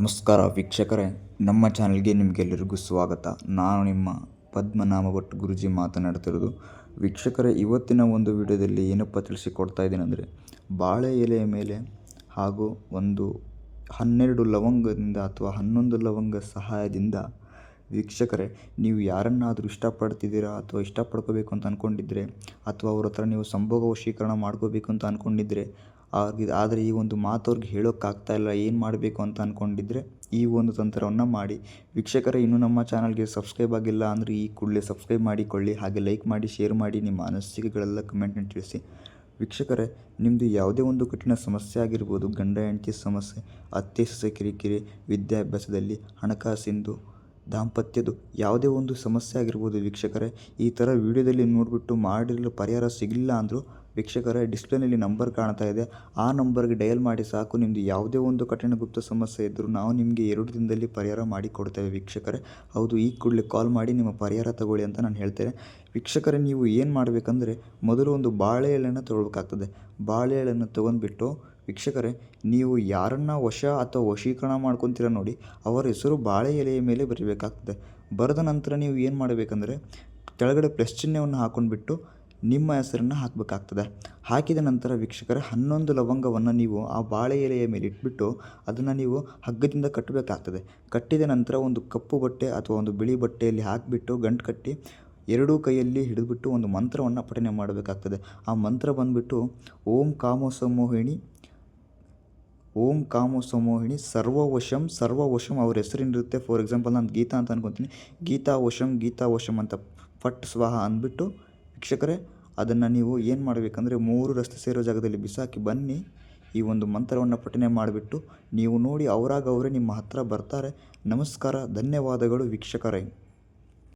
ನಮಸ್ಕಾರ ವೀಕ್ಷಕರೇ, ನಮ್ಮ ಚಾನಲ್ಗೆ ನಿಮಗೆಲ್ಲರಿಗೂ ಸ್ವಾಗತ. ನಾನು ನಿಮ್ಮ ಪದ್ಮನಾಮ ಭಟ್ ಗುರುಜಿ ಮಾತನಾಡ್ತಿರೋದು. ವೀಕ್ಷಕರೇ, ಇವತ್ತಿನ ಒಂದು ವಿಡಿಯೋದಲ್ಲಿ ಏನಪ್ಪ ತಿಳಿಸಿಕೊಡ್ತಾ ಇದ್ದೀನಿ ಅಂದರೆ, ಬಾಳೆ ಎಲೆಯ ಮೇಲೆ ಹಾಗೂ ಒಂದು ಹನ್ನೆರಡು ಲವಂಗದಿಂದ ಅಥವಾ ಹನ್ನೊಂದು ಲವಂಗ ಸಹಾಯದಿಂದ ವೀಕ್ಷಕರೇ, ನೀವು ಯಾರನ್ನಾದರೂ ಇಷ್ಟಪಡ್ತಿದ್ದೀರಾ ಅಥವಾ ಇಷ್ಟಪಡ್ಕೋಬೇಕು ಅಂತ ಅಂದ್ಕೊಂಡಿದ್ರೆ ಅಥವಾ ಅವ್ರ ಹತ್ರ ನೀವು ಸಂಭೋಗ ವಶೀಕರಣ ಮಾಡ್ಕೋಬೇಕು ಅಂತ ಅಂದ್ಕೊಂಡಿದ್ರೆ ಅವ್ರಿಗೆ ಆದರೆ ಈ ಒಂದು ಮಾತು ಅವ್ರಿಗೆ ಹೇಳೋಕ್ಕಾಗ್ತಾ ಇಲ್ಲ, ಏನು ಮಾಡಬೇಕು ಅಂತ ಅಂದ್ಕೊಂಡಿದ್ರೆ ಈ ಒಂದು ತಂತ್ರವನ್ನು ಮಾಡಿ. ವೀಕ್ಷಕರೇ, ಇನ್ನೂ ನಮ್ಮ ಚಾನಲ್ಗೆ ಸಬ್ಸ್ಕ್ರೈಬ್ ಆಗಿಲ್ಲ ಅಂದರೆ ಈ ಕೂಡಲೇ ಸಬ್ಸ್ಕ್ರೈಬ್ ಮಾಡಿಕೊಳ್ಳಿ, ಹಾಗೆ ಲೈಕ್ ಮಾಡಿ, ಶೇರ್ ಮಾಡಿ ನಿಮ್ಮ ಅನಿಸಿಕೆಗಳೆಲ್ಲ ಕಮೆಂಟ್ನ ತಿಳಿಸಿ. ವೀಕ್ಷಕರೇ ನಿಮ್ಮದು ಯಾವುದೇ ಒಂದು ಕಠಿಣ ಸಮಸ್ಯೆ ಆಗಿರ್ಬೋದು, ಗಂಡ, ಹೆಂಡತಿ ಸಮಸ್ಯೆ ಅತ್ತೆ ಸಸ ಕಿರಿಕಿರಿ, ವಿದ್ಯಾಭ್ಯಾಸದಲ್ಲಿ ಹಣಕಾಸಿಂದು, ದಾಂಪತ್ಯದು ಯಾವುದೇ ಒಂದು ಸಮಸ್ಯೆ ಆಗಿರ್ಬೋದು ವೀಕ್ಷಕರೇ, ಈ ಥರ ವಿಡಿಯೋದಲ್ಲಿ ನೋಡಿಬಿಟ್ಟು ಮಾಡಿರಲು ಪರಿಹಾರ ಸಿಗಲಿಲ್ಲ ಅಂದರೂ ವೀಕ್ಷಕರೇ, ಡಿಸ್ಪ್ಲೇನಲ್ಲಿ ನಂಬರ್ ಕಾಣ್ತಾ ಇದೆ. ಆ ನಂಬರ್ಗೆ ಡಯಲ್ ಮಾಡಿ ಸಾಕು. ನಿಮ್ಮದು ಯಾವುದೇ ಒಂದು ಕಠಿಣ ಗುಪ್ತ ಸಮಸ್ಯೆ ಇದ್ದರೂ ನಾವು ನಿಮಗೆ ಎರಡು ದಿನದಲ್ಲಿ ಪರಿಹಾರ ಮಾಡಿ ಕೊಡ್ತೇವೆ ವೀಕ್ಷಕರೇ. ಹೌದು, ಈ ಕೂಡಲೇ ಕಾಲ್ ಮಾಡಿ ನಿಮ್ಮ ಪರಿಹಾರ ತಗೊಳ್ಳಿ ಅಂತ ನಾನು ಹೇಳ್ತೇನೆ. ವೀಕ್ಷಕರೇ, ನೀವು ಏನು ಮಾಡಬೇಕಂದ್ರೆ ಮೊದಲು ಒಂದು ಬಾಳೆ ಎಲೆಯನ್ನು ತೊಗೊಳ್ಬೇಕಾಗ್ತದೆ. ಬಾಳೆ ಎಲೆಯನ್ನು ತೊಗೊಂಡ್ಬಿಟ್ಟು ವೀಕ್ಷಕರೇ, ನೀವು ಯಾರನ್ನ ವಶ ಅಥವಾ ವಶೀಕರಣ ಮಾಡ್ಕೊತೀರ ನೋಡಿ, ಅವರ ಹೆಸರು ಬಾಳೆ ಎಲೆಯ ಮೇಲೆ ಬರೀಬೇಕಾಗ್ತದೆ. ಬರೆದ ನಂತರ ನೀವು ಏನು ಮಾಡಬೇಕಂದ್ರೆ, ಕೆಳಗಡೆ ಪ್ಲಸ್ ಚಿಹ್ನೆಯನ್ನು ಹಾಕ್ಕೊಂಡ್ಬಿಟ್ಟು ನಿಮ್ಮ ಹೆಸರನ್ನು ಹಾಕಬೇಕಾಗ್ತದೆ. ಹಾಕಿದ ನಂತರ ವೀಕ್ಷಕರೇ, ಹನ್ನೊಂದು ಲವಂಗವನ್ನು ನೀವು ಆ ಬಾಳೆ ಎಲೆಯ ಮೇಲೆ ಇಟ್ಬಿಟ್ಟು ಅದನ್ನು ನೀವು ಹಗ್ಗದಿಂದ ಕಟ್ಟಬೇಕಾಗ್ತದೆ. ಕಟ್ಟಿದ ನಂತರ ಒಂದು ಕಪ್ಪು ಬಟ್ಟೆ ಅಥವಾ ಒಂದು ಬಿಳಿ ಬಟ್ಟೆಯಲ್ಲಿ ಹಾಕಿಬಿಟ್ಟು ಗಂಟು ಕಟ್ಟಿ ಎರಡೂ ಕೈಯಲ್ಲಿ ಹಿಡಿದುಬಿಟ್ಟು ಒಂದು ಮಂತ್ರವನ್ನು ಪಠನೆ ಮಾಡಬೇಕಾಗ್ತದೆ. ಆ ಮಂತ್ರ ಬಂದುಬಿಟ್ಟು, ಓಂ ಕಾಮೋಸಮೋಹಿಣಿ ಓಂ ಕಾಮೋಸಮೋಹಿಣಿ ಸರ್ವವಶಂ ಸರ್ವವಶಂ ಅವ್ರ ಹೆಸರಿನಿರುತ್ತೆ. ಫಾರ್ ಎಕ್ಸಾಂಪಲ್ ನಾನು ಗೀತಾ ಅಂತ ಅನ್ಕೊತೀನಿ. ಗೀತಾ ವಶಂ ಗೀತಾ ವಶಂ ಅಂತ ಪಟ್ ಸ್ವಾಹ ಅಂದ್ಬಿಟ್ಟು ವೀಕ್ಷಕರೇ, ಅದನ್ನು ನೀವು ಏನು ಮಾಡಬೇಕಂದ್ರೆ ಮೂರು ರಸ್ತೆ ಸೇರೋ ಜಾಗದಲ್ಲಿ ಬಿಸಾಕಿ ಬನ್ನಿ. ಈ ಒಂದು ಮಂತ್ರವನ್ನು ಪಠನೆ ಮಾಡಿಬಿಟ್ಟು ನೀವು ನೋಡಿ ಅವರಾಗ ಅವರೇ ನಿಮ್ಮ ಹತ್ತಿರ ಬರ್ತಾರೆ. ನಮಸ್ಕಾರ, ಧನ್ಯವಾದಗಳು ವೀಕ್ಷಕರೇ.